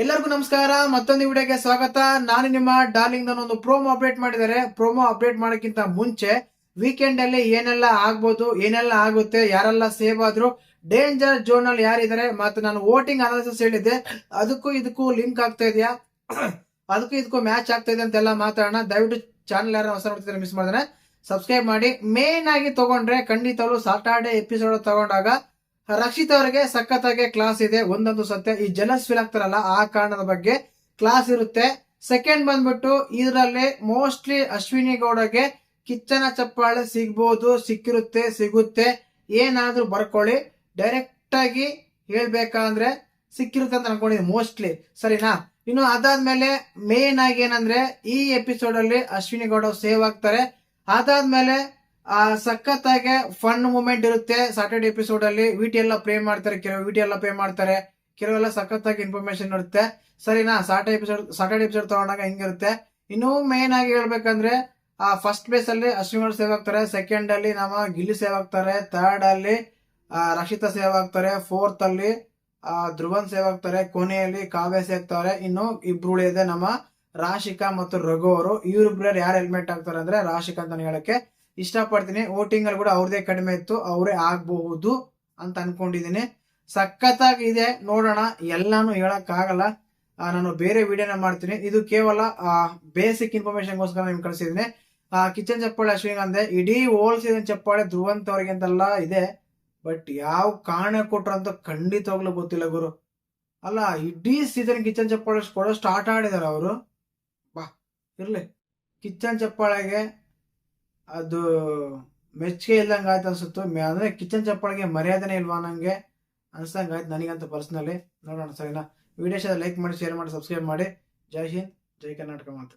ಎಲ್ಲರಿಗೂ ನಮಸ್ಕಾರ, ಮತ್ತೊಂದು ವಿಡಿಯೋಗೆ ಸ್ವಾಗತ. ನಾನು ನಿಮ್ಮ ಡಾರ್ಲಿಂಗ್ ಒಂದು ಪ್ರೋಮೋ ಅಪ್ಡೇಟ್ ಮಾಡಿದ್ದಾರೆ. ಪ್ರೋಮೋ ಅಪ್ಡೇಟ್ ಮಾಡೋಕ್ಕಿಂತ ಮುಂಚೆ ವೀಕೆಂಡ್ ಅಲ್ಲಿ ಏನೆಲ್ಲ ಆಗ್ಬೋದು, ಏನೆಲ್ಲ ಆಗುತ್ತೆ, ಯಾರೆಲ್ಲ ಸೇವ್ ಆದ್ರು ಡೇಂಜರ್ ಝೋನ್ ಅಲ್ಲಿ ಯಾರಿದ್ದಾರೆ, ಮತ್ತೆ ನಾನು ವೋಟಿಂಗ್ ಅನಾಲಿಸಿಸ್ ಹೇಳಿದ್ದೆ. ಅದಕ್ಕೂ ಇದಕ್ಕೂ ಲಿಂಕ್ ಆಗ್ತಾ ಇದೆಯಾ? ಅದಕ್ಕೂ ಇದಕ್ಕೂ ಮ್ಯಾಚ್ ಆಗ್ತಾ ಇದೆ ಅಂತೆಲ್ಲ ಮಾತಾಡೋಣ. ದಯವಿಟ್ಟು ಚಾನಲ್ ಯಾರು ಹೊಸ ನೋಡ್ತಿದ್ರೆ ಮಿಸ್ ಮಾಡಿದ್ರೆ ಸಬ್ಸ್ಕ್ರೈಬ್ ಮಾಡಿ. ಮೇನ್ ಆಗಿ ತಗೊಂಡ್ರೆ ಖಂಡಿತವಾಗ್ಲು ಸಾಟರ್ಡೆ ಎಪಿಸೋಡ್ ತಗೊಂಡಾಗ ರಕ್ಷಿತ್ ಅವರಿಗೆ ಸಖತ್ತಾಗೆ ಕ್ಲಾಸ್ ಇದೆ, ಒಂದೊಂದು ಸತ್ಯ. ಈ ಜಲಸ್ ಫೀಲ್ ಆಗ್ತಾರಲ್ಲ ಆ ಕಾರಣದ ಬಗ್ಗೆ ಕ್ಲಾಸ್ ಇರುತ್ತೆ. ಸೆಕೆಂಡ್ ಬಂದ್ಬಿಟ್ಟು, ಇದರಲ್ಲಿ ಮೋಸ್ಟ್ಲಿ ಅಶ್ವಿನಿ ಗೌಡಗೆ ಕಿಚ್ಚನ ಚಪ್ಪಾಳೆ ಸಿಗ್ಬೋದು, ಸಿಕ್ಕಿರುತ್ತೆ, ಸಿಗುತ್ತೆ. ಏನಾದ್ರೂ ಬರ್ಕೊಳ್ಳಿ. ಡೈರೆಕ್ಟ್ ಆಗಿ ಹೇಳ್ಬೇಕಂದ್ರೆ ಸಿಕ್ಕಿರುತ್ತೆ ಅಂತ ಅನ್ಕೊಂಡಿದ್ದೀನಿ ಮೋಸ್ಟ್ಲಿ ಸರಿನಾ? ಇನ್ನು ಅದಾದ್ಮೇಲೆ ಮೇನ್ ಆಗಿ ಏನಂದ್ರೆ, ಈ ಎಪಿಸೋಡ್ ಅಲ್ಲಿ ಅಶ್ವಿನಿ ಗೌಡ ಸೇವ್ ಆಗ್ತಾರೆ. ಅದಾದ್ಮೇಲೆ ಆ, ಸಖತ್ತಾಗೆ ಫನ್ ಮೂಮೆಂಟ್ ಇರುತ್ತೆ. ಸಾಟರ್ಡೆ ಎಪಿಸೋಡ್ ಅಲ್ಲಿ ವಿಟಿ ಎಲ್ಲ ಪ್ಲೇ ಮಾಡ್ತಾರೆ. ಕೆಲವು ವಿಟಿ ಎಲ್ಲ ಪ್ಲೇ ಮಾಡ್ತಾರೆ. ಕೆಲವೆಲ್ಲ ಸಖತ್ತಾಗಿ ಇನ್ಫಾರ್ಮೇಶನ್ ಇರುತ್ತೆ. ಸರಿನಾ? ಸಾಟರ್ ಎಪಿಸೋಡ್ ಸಾಟರ್ಡೆ ಎಪಿಸೋಡ್ ತಗೊಂಡಾಗ ಹಿಂಗಿರುತ್ತೆ. ಇನ್ನು ಮೇನ್ ಆಗಿ ಹೇಳ್ಬೇಕಂದ್ರೆ, ಆ ಫಸ್ಟ್ ಪ್ಲೇಸ್ ಅಲ್ಲಿ ಅಶ್ವಿನಿ ಸೇವ್ ಆಗ್ತಾರೆ. ಸೆಕೆಂಡ್ ಅಲ್ಲಿ ನಮ್ಮ ಗಿಲ್ಲಿ ಸೇವ್ ಆಗ್ತಾರೆ. ಥರ್ಡ್ ಅಲ್ಲಿ ರಕ್ಷಿತಾ ಸೇವ್ ಆಗ್ತಾರೆ. ಫೋರ್ತ್ ಅಲ್ಲಿ ಧ್ರುವನ್ ಸೇವ್ ಆಗ್ತಾರೆ. ಕೊನೆಯಲ್ಲಿ ಕಾವ್ಯ ಸೇರ್ತಾರೆ ಇನ್ನು ಇಬ್ರು ಉಳಿಯದೆ ನಮ್ಮ ರಾಶಿಕಾ ಮತ್ತು ರಘು ಅವರು. ಇವರಿಬ್ರು ಯಾರು ಹೆಲ್ಮೆಟ್ ಆಗ್ತಾರೆ ಅಂದ್ರೆ ರಾಶಿಕಾ ಅಂತ ಹೇಳಕ್ಕೆ. ಇಷ್ಟಪಡ್ತೀನಿ. ವೋಟಿಂಗ್ ಅಲ್ಲಿ ಕೂಡ ಅವ್ರದೇ ಕಡಿಮೆ ಇತ್ತು. ಅವರೇ ಆಗಬಹುದು ಅಂತ ಅನ್ಕೊಂಡಿದ್ದೀನಿ. ಸಖತ್ತಾಗಿ ಇದೆ. ನೋಡೋಣ. ಎಲ್ಲಾನು ಹೇಳಕ್ ಆಗಲ್ಲ ನಾನು ಬೇರೆ ವಿಡಿಯೋನ ಮಾಡ್ತೀನಿ. ಇದು ಕೇವಲ ಬೇಸಿಕ್ ಇನ್ಫಾರ್ಮೇಶನ್ಗೋಸ್ಕರ ನಿಮ್ಗೆ ಆ, ಕಿಚನ್ ಚಪ್ಪಾಳೆ ಅಶ್ವಿನ್ ಅಂದೆ ಇಡೀ ಹೋಲ್ ಸೀಸನ್ ಚಪ್ಪಾಳೆ ಧ್ರುವಂತವ್ರಿಗೆ ಅಂತೆಲ್ಲ ಇದೆ. ಬಟ್ ಯಾವ ಕಾರಣ ಕೊಟ್ರು ಅಂತ ಖಂಡಿತವಾಗ್ಲೂ ಗೊತ್ತಿಲ್ಲ ಗುರು. ಅಲ್ಲ, ಇಡೀ ಸೀಸನ್ ಕಿಚನ್ ಚಪ್ಪಾಳೆ ಕೊಡೋ ಸ್ಟಾರ್ಟ್ ಆಡಿದಾರೆ ಅವರು. ಬಾ, ಇರ್ಲಿ. ಕಿಚನ್ ಚಪ್ಪಾಳೆಗೆ ಅದು ಮೆಚ್ಚುಗೆ ಇಲ್ದಂಗೆ ಆಯ್ತು ಅನ್ಸುತ್ತು. ಅಂದರೆ ಕಿಚನ್ ಚಪ್ಪಾಳಿಗೆ ಮರ್ಯಾದೆನೇ ಇಲ್ವಾ ನನಗೆ ಅನ್ಸಂಗೆ ಆಯ್ತು ನನಗಂತ ಪರ್ಸ್ನಲಿ ನೋಡೋಣ ಸರಿನಾ? ವಿಡಿಯೋ ಲೈಕ್ ಮಾಡಿ ಶೇರ್ ಮಾಡಿ ಸಬ್ಸ್ಕ್ರೈಬ್ ಮಾಡಿ. ಜೈ ಹಿಂದ್, ಜೈ ಕರ್ನಾಟಕ ಮಾತು.